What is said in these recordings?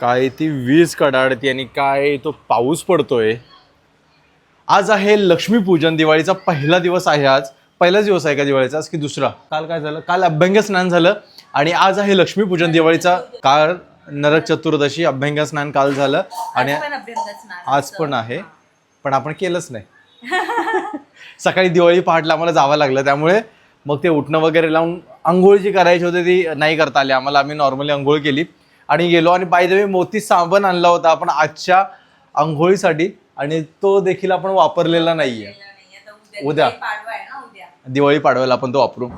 काय ती वीज कडाडती आणि काय तो पाऊस पडतोय. आज आहे लक्ष्मीपूजन दिवाळीचा पहिला दिवस आहे आज. पहिलाच दिवस आहे का दिवाळीचा? आज की दुसरा? काल काय झालं? काल अभ्यंग स्नान झालं आणि आज आहे लक्ष्मीपूजन दिवाळीचा काल नरक चतुर्दशी अभ्यंग स्नान काल झालं आणि आज पण आहे. पण आपण केलंच नाही. सकाळी दिवाळी पहाटला आम्हाला जावं लागलं. त्यामुळे मग ते उठणं वगैरे लावून आंघोळ जी करायची होती ती नाही करता आली. आम्हाला आम्ही नॉर्मली आंघोळ केली. आणि गेलो आणि बाय द वे मोती साबण आणला होता आपण आजच्या आंघोळीसाठी आणि तो देखील आपण वापरलेला नाहीये. उद्या. आहे उद्या दिवाळी पाडवायला आपण तो वापरू.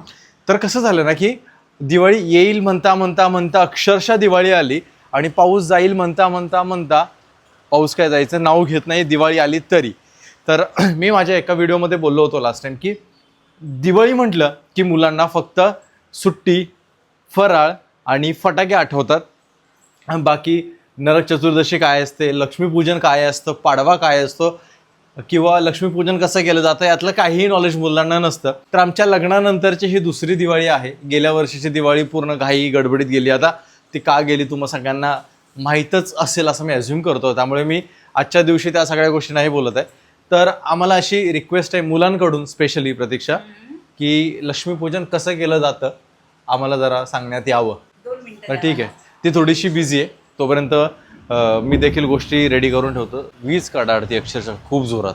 तर कसं झालं ना की दिवाळी येईल म्हणता म्हणता म्हणता अक्षरशः दिवाळी आली आणि पाऊस जाईल म्हणता म्हणता म्हणता पाऊस काय जायचं नाव घेत नाही दिवाळी आली तरी. तर मी माझ्या एका व्हिडिओमध्ये बोललो होतो लास्ट टाईम की दिवाळी म्हटलं की मुलांना फक्त सुट्टी फराळ आणि फटाके आठवतात. बाकी नरक चतुर्दशी काय असते लक्ष्मीपूजन काय असतं पाडवा काय असतो किंवा लक्ष्मीपूजन कसं केलं जातं यातलं काहीही नॉलेज मुलांना नसतं. तर आमच्या लग्नानंतरची ही दुसरी दिवाळी आहे. गेल्या वर्षीची दिवाळी पूर्ण घाई गडबडीत गेली. आता ती का गेली तुम्हाला सगळ्यांना माहीतच असेल असं मी अझ्युम करतो त्यामुळे मी आजच्या दिवशी त्या सगळ्या गोष्टी नाही बोलत आहे. तर आम्हाला अशी रिक्वेस्ट आहे मुलांकडून स्पेशली प्रतीक्षा की लक्ष्मीपूजन कसं केलं जातं आम्हाला जरा सांगण्यात यावं. तर ठीक आहे. ती थोडीशी बिझी आहे. तोपर्यंत मी देखील गोष्टी रेडी करून ठेवतो. वीज काढाडती अक्षरशः खूप जोरात.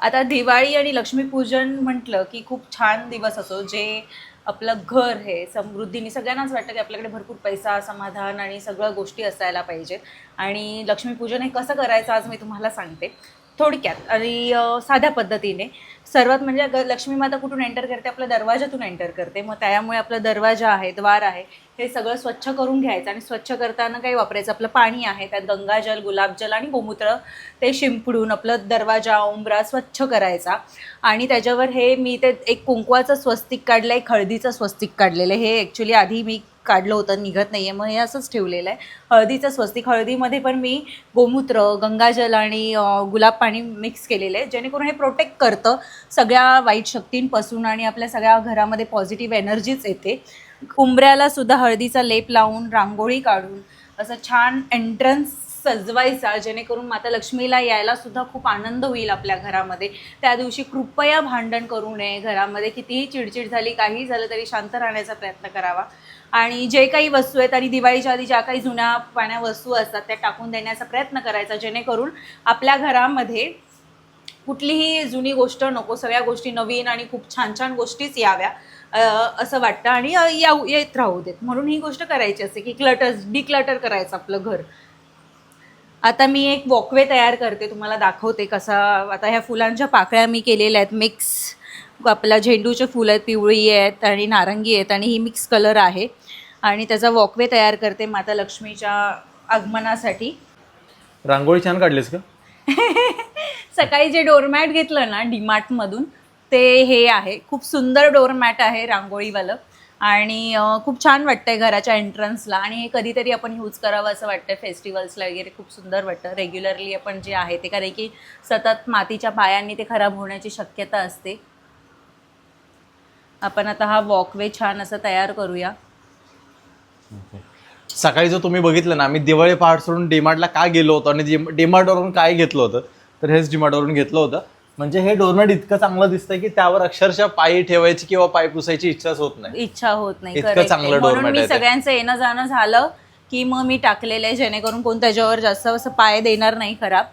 आता दिवाळी आणि लक्ष्मीपूजन म्हटलं की खूप छान दिवस असो जे आपलं घर हे समृद्धीने सगळ्यांनाच वाटतं की आपल्याकडे भरपूर पैसा समाधान आणि सगळ्या गोष्टी असायला पाहिजेत आणि लक्ष्मीपूजन हे कसं करायचं आज मी तुम्हाला सांगते. थोडक्यात आणि साध्या पद्धतीने. सर्वात म्हणजे लक्ष्मी माता कुठून एंटर करते? आपल्या दरवाजातून एंटर करते. मग त्यामुळे आपला दरवाजा आहे द्वार आहे. हे सगळं स्वच्छ करून घ्यायचं आणि स्वच्छ करताना काही वापरायचं. आपलं पाणी आहे त्यात गंगाजल गुलाबजल आणि गोमूत्र ते शिंपडून आपलं दरवाजा उंबरा स्वच्छ करायचा. आणि त्याच्यावर हे मी ते एक कुंकवाचं स्वस्तिक काढलं एक हळदीचं स्वस्तिक काढलेलं आहे. हे ॲक्च्युली आधी मी काढलं होतं निघत नाही आहे मग हे असंच ठेवलेलं आहे. हळदीचं स्वस्तिक हळदीमध्ये पण मी गोमूत्र गंगाजल आणि गुलाब पाणी मिक्स केलेलं आहे. जेणेकरून हे प्रोटेक्ट करतं सगळ्या वाईट शक्तींपासून आणि आपल्या सगळ्या घरामध्ये पॉझिटिव्ह एनर्जीच येते. उंबऱ्याला सुद्धा हळदीचा लेप लावून रांगोळी काढून असं छान एंट्रन्स सजवायचा जेणेकरून माता लक्ष्मीला यायला सुद्धा खूप आनंद होईल आपल्या घरामध्ये. त्या दिवशी कृपया भांडण करू नये घरामध्ये. कितीही चिडचिड झाली काही झालं तरी शांत राहण्याचा प्रयत्न करावा. आणि जे काही वस्तू आहेत आणि दिवाळीच्या आधी ज्या काही जुन्या पाण्या वस्तू असतात त्या टाकून देण्याचा प्रयत्न करायचा जेणेकरून आपल्या घरामध्ये कुठलीही जुनी गोष्ट नको सगळ्या गोष्टी नवीन आणि खूप छान छान गोष्टीच याव्या. असं वाटतं आणि याऊ येत राहू देत. म्हणून ही गोष्ट करायची असते की क्लटर डिक्लटर करायचं आपलं घर. आता मी एक वॉकवे तयार करते तुम्हाला दाखवते कसा आता ह्या फुलांच्या पाकळ्या मी केलेल्या आहेत. मिक्स आपल्या झेंडूचे फुलं आहेत पिवळी आहेत आणि नारंगी आहेत आणि ही मिक्स कलर आहे. आणि त्याचा वॉकवे तयार करते माता लक्ष्मीच्या आगमनासाठी. रांगोळी छान काढलीस का? सकाळी जे डोरमॅट घेतलं ना डीमार्टमधून ते हे आहे. खूप सुंदर डोरमॅट आहे रांगोळीवालं. आणि खूप छान वाटतंय घराच्या एंट्रन्सला आणि हे कधीतरी आपण यूज करावं असं वाटतं फेस्टिवल्सला वगैरे. खूप सुंदर वाटतं. रेग्युलरली आपण जे आहे ते. कारण की सतत मातीच्या पायांनी ते खराब होण्याची शक्यता असते. आपण आता हा वॉकवे छान असं तयार करूया. सकाळी जर तुम्ही बघितलं ना आम्ही दिवाळी पहाट सोडून डीमार्टला का गेलो होतो? आणि डीमार्टवरून काय घेतलं होतं? तर हेच डीमार्टवरून घेतलं होतं. म्हणजे हे डोरमॅट इतकं चांगलं दिसतंय की त्यावर अक्षरशः पायी ठेवायची किंवा पाय पुसायची इच्छाच होत नाही. इच्छा होत नाही इतकं correct. आहे. चांगलं म्हणून मी आहे ते. सगळ्यांचं येणं जाणं झालं की मग मी टाकलेलं आहे जेणेकरून कोण त्याच्यावर जास्त असं पाय देणार नाही खराब.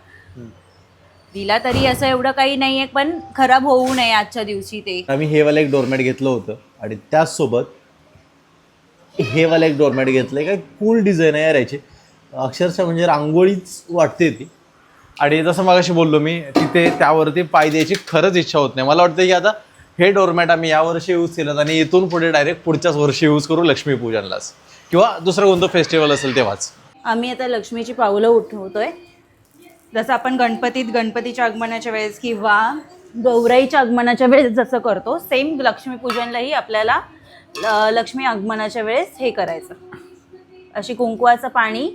दिला तरी असं एवढं काही नाही आहे पण खराब होऊ नये आजच्या दिवशी ते. आम्ही हे वाला एक डोरमॅट घेतलं होतं आणि त्याचसोबत हे वाला एक डोरमॅट घेतलं काय कूल डिझाईन आहे यार याची. अक्षरशः म्हणजे रांगोळीच वाटते ती. आणि जसं मगाशी बोललो मी तिथे त्यावरती पाय द्यायची खरंच इच्छा होत नाही. मला वाटतं की आता हे डोरमॅट आम्ही यावर्षी यूज केलं आणि इथून पुढे डायरेक्ट पुढच्याच वर्षी यूज करू लक्ष्मीपूजनलाच. किंवा दुसरं कोणतं फेस्टिवल असेल तेव्हाच. आम्ही आता लक्ष्मीची पावलं उठवतोय. जसं आपण गणपतीत गणपतीच्या आगमनाच्या वेळेस किंवा गौराईच्या आगमनाच्या वेळेस जसं करतो सेम लक्ष्मीपूजनलाही आपल्याला लक्ष्मी आगमनाच्या वेळेस हे करायचं. अशी कुंकवाचं पाणी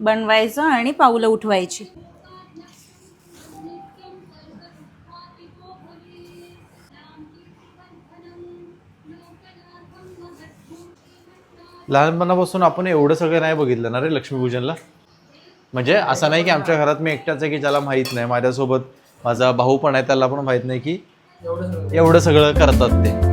बनवायचं आणि पावलं उठवायची. लहानपणापासून आपण एवढं सगळं नाही बघितलं ना रे लक्ष्मीपूजनला? म्हणजे असं नाही की आमच्या घरात मी एकटाच आहे की ज्याला माहीत नाही. माझ्यासोबत माझा भाऊ पण आहे त्याला पण माहीत नाही की एवढं सगळं करतात ते.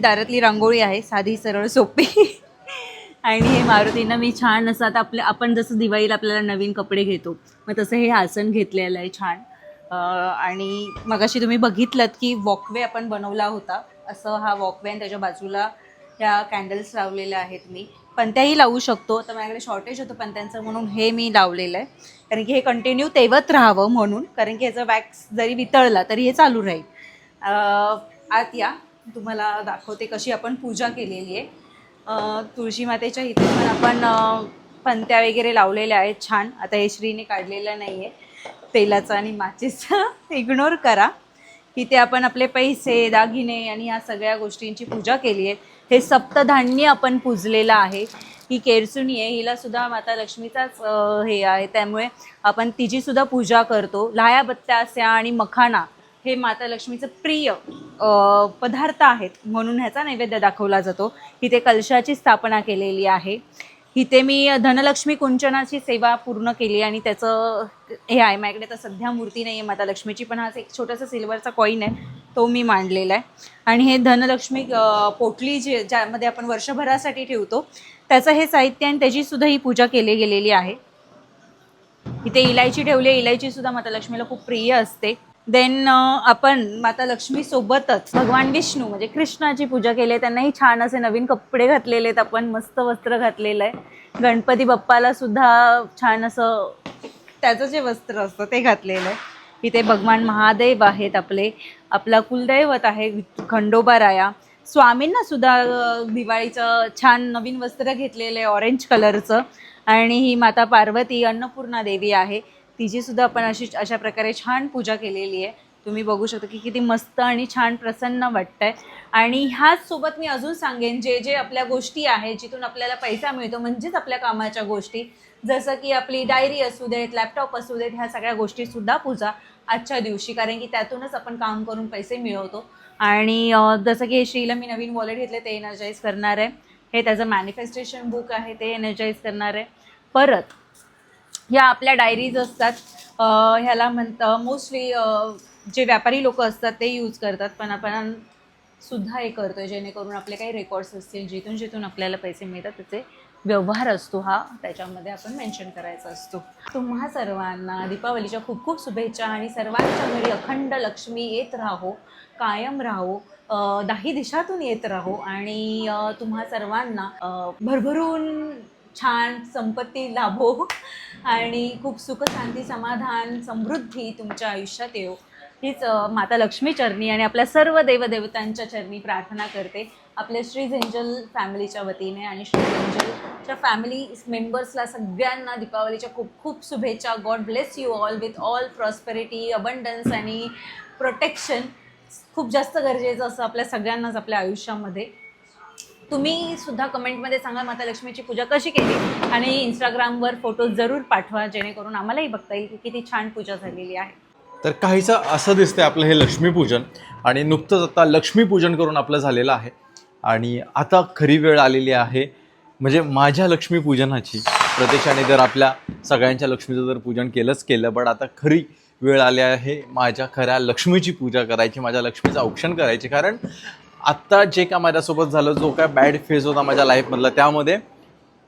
दारातली रांगोळी आहे साधी सरळ सोपी. आणि हे मारुतीनं मी छान असं आता आपल्या आपण जसं दिवाळीला आपल्याला नवीन कपडे घेतो मग तसं हे आसन घेतलेलं आहे छान. आणि मगाशी तुम्ही बघितलं की वॉकवे आपण बनवला होता असं हा वॉकवे आणि त्याच्या बाजूला ह्या कॅन्डल्स लावलेल्या आहेत मी. पंत्याही लावू शकतो तर माझ्याकडे शॉर्टेज होतं पंत्यांचं म्हणून हे मी लावलेलं आहे. कारण की हे कंटिन्यू तेवत राहावं म्हणून कारण की ह्याचा वॅक्स जरी वितळला तरी हे चालू राहील. आत या. तुम्हाला दाखवते कशी आपण पूजा केलेली आहे. तुळशी मातेच्या इथे पण आपण पंत्या वगैरे लावलेल्या आहेत छान. आता हे श्रीने काढलेलं नाही आहे तेलाचा आणि माचीचा. इग्नोर करा. इथे आपण आपले पैसे दागिने आणि ह्या सगळ्या गोष्टींची पूजा केली आहे. हे सप्तधान्य आपण पूजलेलं आहे. ही केरसुणी आहे. हिला सुद्धा माता लक्ष्मीचाच हे आहे. त्यामुळे आपण तिची सुद्धा पूजा करतो. लाया बत्त्यास्या आणि मखाना. हे माता लक्ष्मीचं प्रिय पदार्थ आहेत म्हणून ह्याचा नैवेद्य दाखवला जातो. इथे कलशाची स्थापना केलेली आहे. इथे मी धनलक्ष्मी कुंचनाची सेवा पूर्ण केली आणि त्याचं हे आहे माझ्याकडे तर सध्या मूर्ती नाही आहे माता लक्ष्मीची पण हा एक छोटासा सिल्वरचा कॉईन आहे तो मी मांडलेला आहे. आणि हे धनलक्ष्मी पोटली जे ज्यामध्ये आपण वर्षभरासाठी ठेवतो त्याचं हे साहित्य आणि त्याची सुद्धा ही पूजा केली गेलेली आहे. इथे इलायची ठेवली आहे. इलायची सुद्धा माता लक्ष्मीला खूप प्रिय असते. देन uh, आपण माता लक्ष्मी सोबतच भगवान विष्णू म्हणजे कृष्णाची पूजा केली आहे. त्यांनाही छान असे नवीन कपडे घातलेले आहेत. आपण मस्त वस्त्र घातलेलं आहे. गणपती बाप्पाला सुद्धा छान असं त्याचं जे वस्त्र असतं ते घातलेलं आहे. इथे भगवान महादेव आहेत आपले. आपला कुलदैवत आहे खंडोबाराया. स्वामींना सुद्धा दिवाळीचं छान नवीन वस्त्र घेतलेलं आहे ऑरेंज कलरचं आणि ही माता पार्वती अन्नपूर्णा देवी आहे. तिची सुद्धा आपण अशी अशा प्रकारे छान पूजा केलेली आहे. तुम्ही बघू शकता की किती मस्त आणि छान प्रसन्न वाटतंय. आणि ह्याच सोबत मी अजून सांगेन जे जे आपल्या गोष्टी आहेत जिथून आपल्याला पैसा मिळतो म्हणजेच आपल्या कामाच्या गोष्टी जसं की आपली डायरी असू देत लॅपटॉप असू देत ह्या सगळ्या गोष्टीसुद्धा पूजा आजच्या दिवशी कारण की त्यातूनच आपण काम करून पैसे मिळवतो. आणि जसं की श्रीला मी नवीन वॉलेट घेतले ते एनर्जाईज करणार आहे. हे त्याचं मॅनिफेस्टेशन बुक आहे ते एनर्जाईज करणार आहे. परत ह्या आपल्या डायरीज असतात. ह्याला म्हणतं मोस्टली जे व्यापारी लोक असतात ते यूज करतात. पण आपण सुद्धा हे करतोय जेणेकरून आपले काही रेकॉर्ड्स असतील जिथून जिथून आपल्याला पैसे मिळतात त्याचे व्यवहार असतो हा. त्याच्यामध्ये आपण मेन्शन करायचा असतो. तुम्हा सर्वांना दीपावलीच्या खूप खूप शुभेच्छा आणि सर्वांच्या घरी अखंड लक्ष्मी येत राहो कायम राहो दाही दिशातून येत राहो आणि तुम्हा सर्वांना भरभरून छान संपत्ती लाभो आणि खूप सुख शांती समाधान समृद्धी तुमच्या आयुष्यात येऊ हीच माता लक्ष्मी चरणी आणि आपल्या सर्व देवदेवतांच्या चरणी प्रार्थना करते. आपल्या श्री झेंजल फॅमिलीच्या वतीने आणि श्री झेंजलच्या फॅमिली मेंबर्सला सगळ्यांना दीपावलीच्या खूप खूप शुभेच्छा. God bless you all with all prosperity abundance आणि प्रोटेक्शन. खूप जास्त गरजेचं असं आपल्या सगळ्यांनाच आपल्या आयुष्यामध्ये. तुम्ही सुद्धा कमेंटमध्ये सांगा माता लक्ष्मीची पूजा कशी केली आणि इंस्टाग्रामवर फोटो जरूर पाठवा जेणेकरून आम्हालाही बघता येईल की किती छान पूजा झालेली आहे. तर काहीचं असं दिसतंय आपलं हे लक्ष्मीपूजन आणि नुकतंच आता लक्ष्मीपूजन करून आपलं झालेलं आहे. आणि आता खरी वेळ आलेली आहे म्हणजे माझ्या लक्ष्मीपूजनाची. प्रत्यक्षाने जर आपल्या सगळ्यांच्या लक्ष्मीचं जर पूजन केलंच केलं पण आता खरी वेळ आली आहे माझ्या खऱ्या लक्ष्मीची पूजा करायची माझ्या लक्ष्मीचं औक्षण करायची. कारण आत्ता जे काय माझ्यासोबत झालं जो काय बॅड फेज होता माझ्या लाईफमधला त्यामध्ये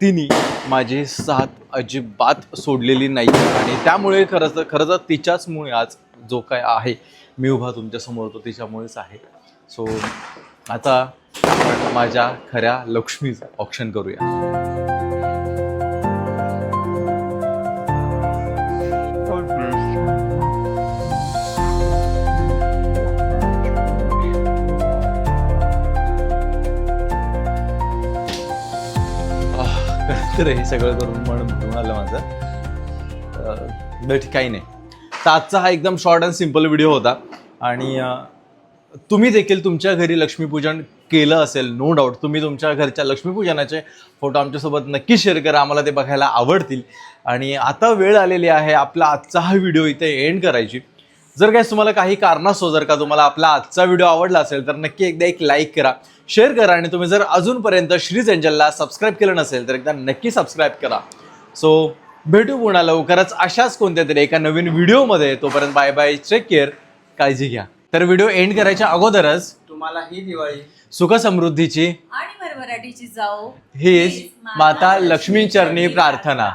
तिने माझी साथ अजिबात सोडलेली नाही. आणि त्यामुळे खरंच खरंच खरं तर तिच्याचमुळे आज जो काय आहे मी उभा तुमच्यासमोर होतो तिच्यामुळेच आहे. सो आता आपण माझ्या खऱ्या लक्ष्मीचं ऑप्शन करूया. तर हे सगळं करून मन भरून आलं माझं. अह, बट काही नाही. तर आजचा हा एकदम शॉर्ट अँड सिंपल व्हिडिओ होता. आणि तुम्ही देखील तुमच्या घरी लक्ष्मीपूजन केलं असेल नो डाऊट तुम्ही तुमच्या घरच्या लक्ष्मीपूजनाचे फोटो आमच्यासोबत नक्की शेअर करा. आम्हाला ते बघायला आवडतील. आणि आता वेळ आलेली आहे आपला आजचा हा व्हिडिओ इथे एंड करायची. जर काय तुम्हाला काही कारणास्तव जर का तुम्हाला आपला आजचा व्हिडिओ आवडला असेल तर नक्की एकदा एक लाईक करा. शेअर करा आणि तुम्ही जर अजूनपर्यंत श्रीज एंजलला सबस्क्राईब केलं नसेल तर एकदा नक्की सबस्क्राईब करा. सो भेटू पुन्हा लवकरच अशाच कोणत्या तरी एका नवीन व्हिडिओमध्ये. तोपर्यंत बाय बाय टेक केअर काळजी घ्या. तर व्हिडिओ एंड करायच्या अगोदरच तुम्हाला ही दिवाळी सुख समृद्धीची आणि भरभराटीची जाऊ हीच माता लक्ष्मी चरणी प्रार्थना.